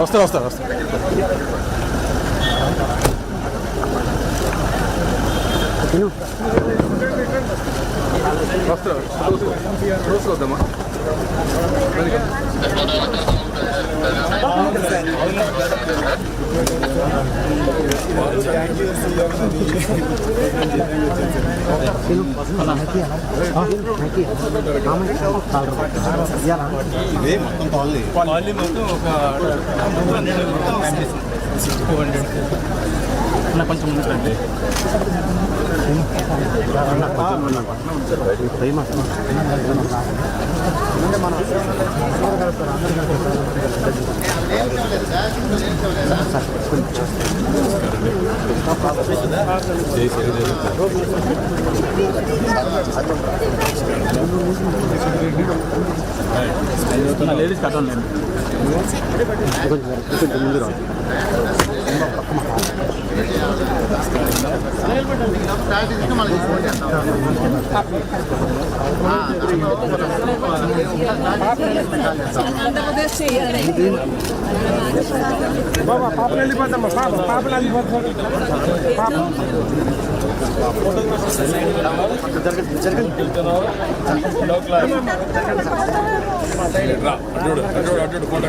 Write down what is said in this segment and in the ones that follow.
వస్తారు వస్తారు వస్తారు వస్తారు రోజు వద్దామా ఇదే మొత్తం కాలనీ కాలనీ మొత్తం ఒక టూ హండ్రెడ్ హండ్రెడ్ కొంచెం ముందుకండి లేడీస్ కట్టండి నేను ఆంధ్రప్రదేశ్ చేయాలి బాబా పాపలు వెళ్ళిపోతామ్మా పాప. పాపలు వెళ్ళిపోతారు పాప వెనక్కి రాను సార్ ఒక ఫోటో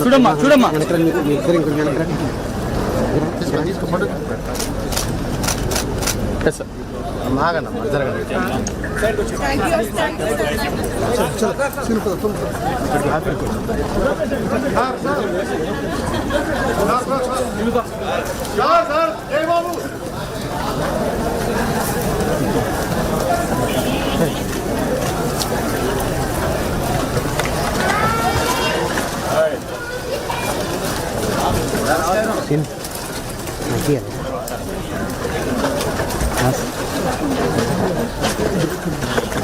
చూడమ్మా చూడమ్మా ఎస్ సార్ ఆగనమ్మా జరగండి థ్యాంక్ యూ థ్యాంక్ యూ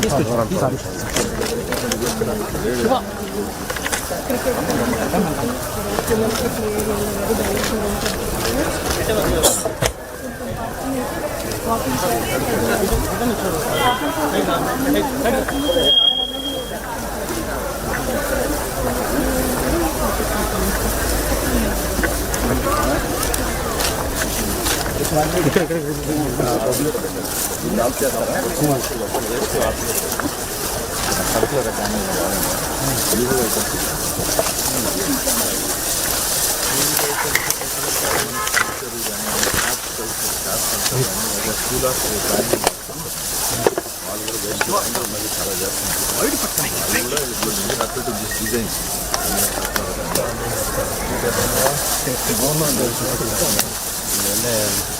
మొత్తం డెవలప్ చేయాలి మన చోట్ల మన కంట్రిబ్యూషన్ రండి ఈ పక్క వచ్చాయి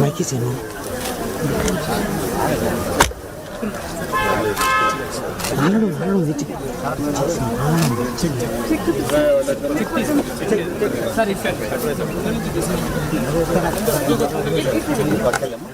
మైకి సేను అల్లడు అల్లడు తెచ్చి పక్కలేమో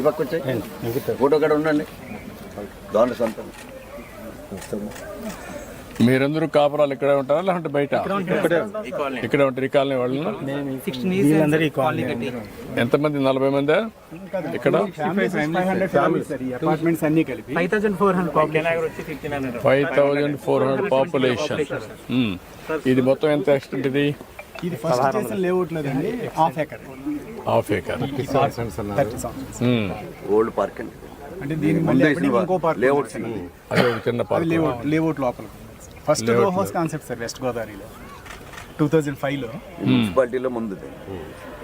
పక్క వచ్చాయి ఫోటో కూడా ఉండండి. దాంట్లో సొంతం మీరందరూ కాపురాలు ఇక్కడే ఉంటారా లేకుంటే బయట? ఇక్కడే ఉంటారు. ఈ కాలనీ. వాళ్ళు ఎంతమంది? నలభై మంది? ఇక్కడ? అపార్ట్మెంట్స్ అన్ని కలిపి five thousand four hundred population ఇది మొత్తం ఎంత ఎక్స్టెంట్ ఇది? ఇది ఫస్ట్ చేసిన లేఅవుట్ లేదండి half acre half acre old park అంటే దీని మళ్ళీ ఇంకో పార్క్ అదే ఒక చిన్న పార్క్ లేఅవుట్ లేఅవుట్ లోపల. First row house concept sir west గోదావరిలో? టూ థౌజండ్ ఫైవ్లో మున్సిపాలిటీలో ముందు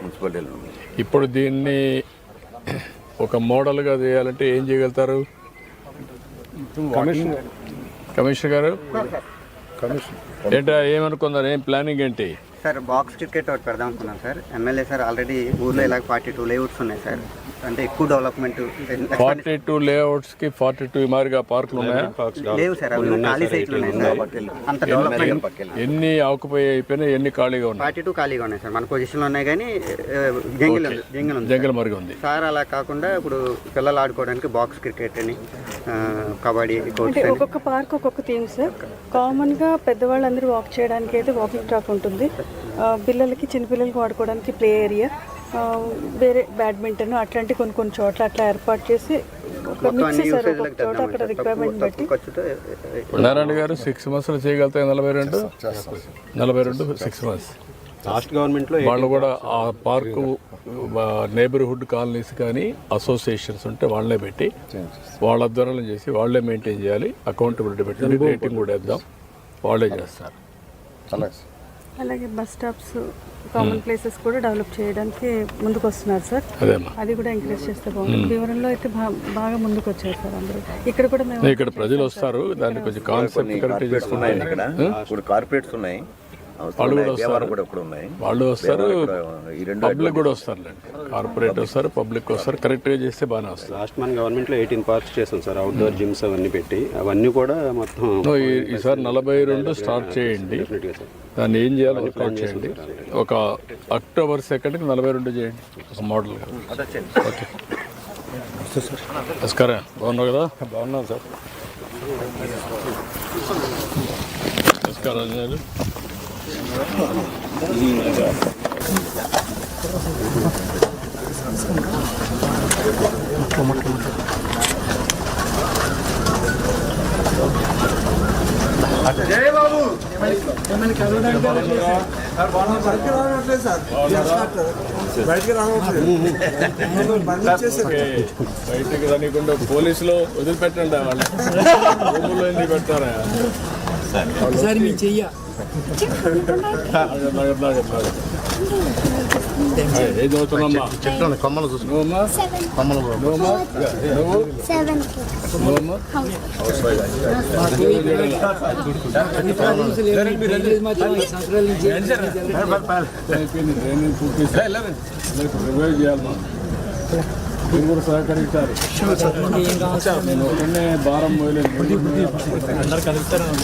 మున్సిపాలిటీలో ఇప్పుడు దీన్ని ఒక మోడల్గా చేయాలంటే ఏం చేయగలుగుతారు? కమిషనర్ గారు? ఏంటా ఏమనుకున్నారు? ఏం ప్లానింగ్ ఏంటి? సార్ బాక్స్ క్రికెట్ ఒకటి పెడదాం అనుకున్నాం సార్. ఎమ్మెల్యే సార్ ఆల్రెడీ ఊర్లో ఇలా ఫార్టీ టూ లేఅవుట్స్ ఉన్నాయి సార్. అంటే ఎక్కువ డెవలప్మెంట్ ఫార్టీ టూ లేఅవుట్స్కి ఫార్టీ టూ మాదిరిగా పార్కులు ఉన్నాయా లేవు సార్ అవి ఖాళీ సైట్లు ఉన్నాయి సార్ అంత డెవలప్మెంట్ ఎన్ని ఆకుపై అయిపోయినాయి ఎన్ని ఖాళీగా ఉన్నాయి? ఫార్టీ టూ ఖాళీగా ఉన్నాయి సార్. మన పొజిషన్లో ఉన్నాయి కానీ జంగిల్ జంగిల్ ఉంది జంగల్ మరుగు ఉంది. సార్ అలా కాకుండా ఇప్పుడు పిల్లలు ఆడుకోవడానికి బాక్స్ క్రికెట్ అని కబడ్డీ అంటే కోర్ట్స్ అని. ఒక్కొక్క పార్క్ ఒక్కొక్క థీమ్ సార్. కామన్గా పెద్దవాళ్ళందరూ వాక్ చేయడానికి అయితే వాకింగ్ ట్రాక్ ఉంటుంది. ఆ, పిల్లలకి చిన్నపిల్లలకి వాడుకోవడానికి ప్లే ఏరియా వేరే బ్యాడ్మింటన్ అట్లాంటి కొన్ని కొన్ని చోట్ల అట్లా ఏర్పాటు చేసి నారాయణ గారు సిక్స్ మంత్స్లో చేయగలుగుతాయి నలభై రెండు? నలభై రెండు సిక్స్ మంత్స్ లాస్ట్ గవర్నమెంట్లో వాళ్ళు కూడా ఆ పార్కు నేబర్హుడ్ కాలనీస్ కానీ అసోసియేషన్స్ ఉంటే వాళ్ళనే పెట్టి వాళ్ళ ఆధ్వర్యంలో చేసి వాళ్ళే మెయింటైన్ చేయాలి. అకౌంటబిలిటీ పెట్టి రేటింగ్ కూడా వేద్దాం. వాళ్ళే చేస్తారు. అలాగే బస్ స్టాప్స్ కామన్ ప్లేసెస్ కూడా డెవలప్ చేయడానికి ముందుకు వస్తున్నారు సార్ అది కూడా ఎంకరేజ్ చేస్తే బాగుంటుంది. వివరంలో అయితే బాగా ముందుకు వచ్చారు సార్ అందరూ. ఇక్కడ కూడా మేము ఇక్కడ ప్రజలు వస్తారు దాన్ని కొంచెం కాన్సెప్ట్ కరెక్ట్ కార్పొరేట్స్ ఉన్నాయి. వాళ్ళు కూడా. వస్తారు. వాళ్ళు వస్తారు. ఈ రెండు పబ్లిక్ కూడా వస్తారులేండి కార్పొరేట్ వస్తారు పబ్లిక్ వస్తారు కరెక్ట్గా చేస్తే బాగానే వస్తారు లాస్ట్ మన గవర్నమెంట్లో ఎయిటీన్ పార్క్స్ చేసాం సార్ అవుట్డోర్ జిమ్స్ అవన్నీ పెట్టి. అవన్నీ కూడా మొత్తం ఈసారి నలభై రెండు స్టార్ట్ చేయండి. దాన్ని ఏం చేయాలో వర్కౌట్ చేయండి. ఒక అక్టోబర్ సెకండ్కి నలభై రెండు చేయండి. ఒక మోడల్గా ఓకే నమస్కారం. బాగున్నావు కదా? బాగున్నాం సార్. నమస్కారం అంజనేయులు. ఓకే. రానికుండా పోలీసులు వదిలిపెట్టండి వాళ్ళు రూముల్లో పెడతారా సార్ మీ చెయ్య చెప్తాను కొమ్మలు చూసుకో కొమ్మలు నువ్వమ్మా నువ్వు మీరు కూడా సహకరించారు. నేను ఒకనే భారం మోయలేదు.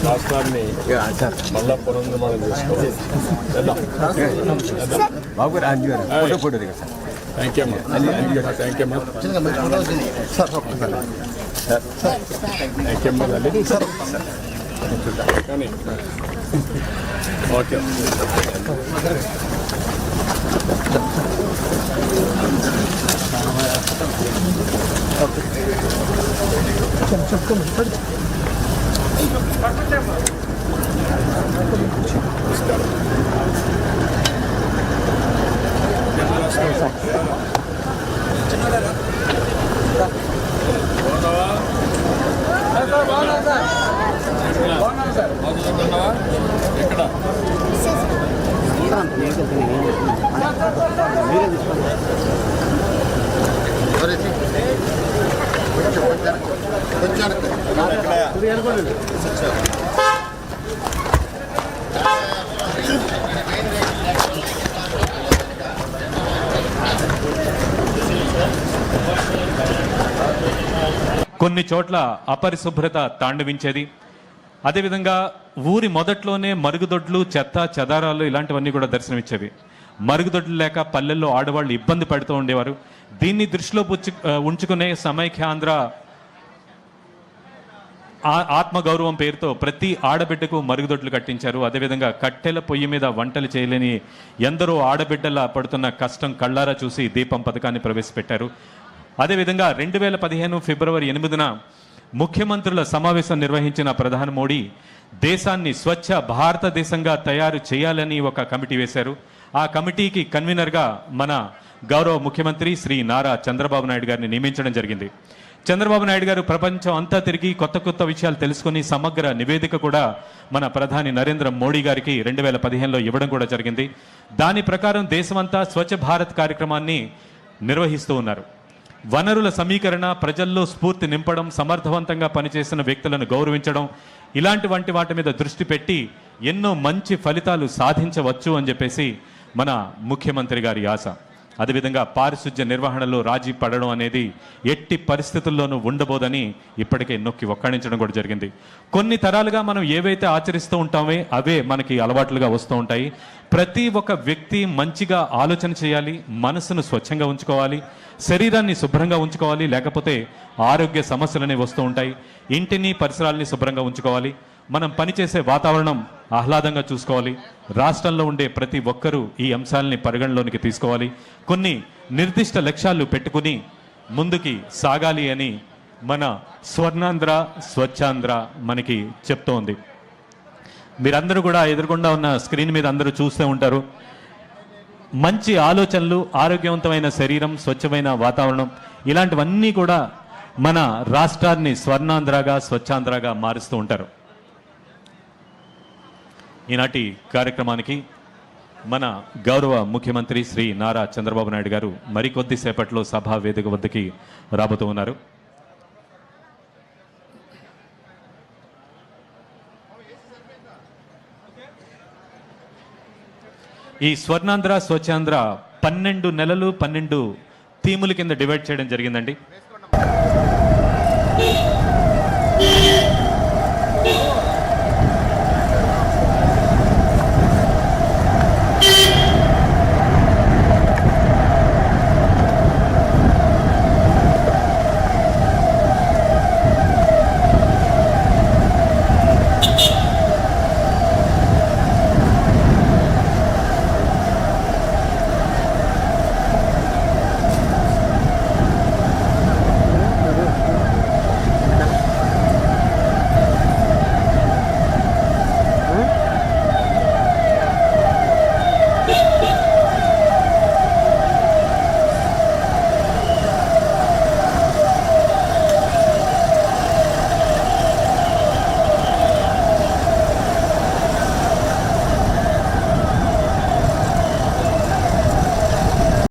రాష్ట్రాన్ని మళ్ళా పునర్నిర్మాణం చేసుకోవాలి. బాబు రాజు గారు ఫోటో ఫోటో దిగా సార్. థ్యాంక్ యూ అమ్మా. థ్యాంక్ యూ అమ్మా. థ్యాంక్ యూ అమ్మా. తల్లి కానీ ఓకే. ఎక్కడ కొన్ని చోట్ల అపరిశుభ్రత తాండవించేది. అదేవిధంగా ఊరి మొదట్లోనే మరుగుదొడ్లు చెత్త చెదారాలు ఇలాంటివన్నీ కూడా దర్శనమిచ్చేవి. మరుగుదొడ్లు లేక పల్లెల్లో ఆడవాళ్ళు ఇబ్బంది పడుతూ ఉండేవారు. దీన్ని దృష్టిలో ఉంచుకునే సమైక్యాంధ్ర ఆత్మగౌరవం పేరుతో ప్రతి ఆడబిడ్డకు మరుగుదొడ్లు కట్టించారు. అదేవిధంగా కట్టెల పొయ్యి మీద వంటలు చేయలేని ఎందరో ఆడబిడ్డల పడుతున్న కష్టం కళ్ళారా చూసి దీపం పథకాన్ని ప్రవేశపెట్టారు. అదేవిధంగా రెండు వేల పదిహేను ఫిబ్రవరి ఎనిమిదిన ముఖ్యమంత్రుల సమావేశం నిర్వహించిన ప్రధాని మోడీ దేశాన్ని స్వచ్ఛ భారతదేశంగా తయారు చేయాలని ఒక కమిటీ వేశారు. ఆ కమిటీకి కన్వీనర్గా మన గౌరవ ముఖ్యమంత్రి శ్రీ నారా చంద్రబాబు నాయుడు గారిని నియమించడం జరిగింది. చంద్రబాబు నాయుడు గారు ప్రపంచం అంతా తిరిగి కొత్త కొత్త విషయాలు తెలుసుకుని సమగ్ర నివేదిక కూడా మన ప్రధాని నరేంద్ర మోడీ గారికి రెండు వేల పదిహేనులో ఇవ్వడం కూడా జరిగింది. దాని ప్రకారం దేశమంతా స్వచ్ఛ భారత్ కార్యక్రమాన్ని నిర్వహిస్తూ ఉన్నారు. వనరుల సమీకరణ ప్రజల్లో స్ఫూర్తి నింపడం సమర్థవంతంగా పనిచేసిన వ్యక్తులను గౌరవించడం ఇలాంటి వంటి వాటి మీద దృష్టి పెట్టి ఎన్నో మంచి ఫలితాలు సాధించవచ్చు అని చెప్పేసి మన ముఖ్యమంత్రి గారి ఆశ. అదేవిధంగా పారిశుధ్య నిర్వహణలో రాజీ పడడం అనేది ఎట్టి పరిస్థితుల్లోనూ ఉండబోదని ఇప్పటికే నొక్కి ఒక్కడించడం కూడా జరిగింది. కొన్ని తరాలుగా మనం ఏవైతే ఆచరిస్తూ ఉంటామే అవే మనకి అలవాట్లుగా వస్తూ ఉంటాయి. ప్రతి ఒక్క వ్యక్తి మంచిగా ఆలోచన చేయాలి మనసును స్వచ్ఛంగా ఉంచుకోవాలి శరీరాన్ని శుభ్రంగా ఉంచుకోవాలి లేకపోతే ఆరోగ్య సమస్యలనే వస్తూ ఉంటాయి. ఇంటిని పరిసరాల్ని శుభ్రంగా ఉంచుకోవాలి. మనం పనిచేసే వాతావరణం ఆహ్లాదంగా చూసుకోవాలి. రాష్ట్రంలో ఉండే ప్రతి ఒక్కరూ ఈ అంశాలని పరిగణలోనికి తీసుకోవాలి. కొన్ని నిర్దిష్ట లక్ష్యాలు పెట్టుకుని ముందుకి సాగాలి అని మన స్వర్ణాంధ్ర స్వచ్ఛాంధ్ర మనకి చెప్తోంది. మీరందరూ కూడా ఎదురుకుండా ఉన్న స్క్రీన్ మీద అందరూ చూస్తూ ఉంటారు. మంచి ఆలోచనలు ఆరోగ్యవంతమైన శరీరం స్వచ్ఛమైన వాతావరణం ఇలాంటివన్నీ కూడా మన రాష్ట్రాన్ని స్వర్ణాంధ్రగా స్వచ్ఛాంధ్రగా మారుస్తూ ఉంటారు. ఈనాటి కార్యక్రమానికి మన గౌరవ ముఖ్యమంత్రి శ్రీ నారా చంద్రబాబు నాయుడు గారు మరికొద్ది సేపట్లో సభా వేదిక వద్దకి రాబోతూ ఉన్నారు. ఈ స్వర్ణాంధ్ర స్వచ్ఛాంధ్ర పన్నెండు నెలలు పన్నెండు థీముల కింద డివైడ్ చేయడం జరిగిందండి.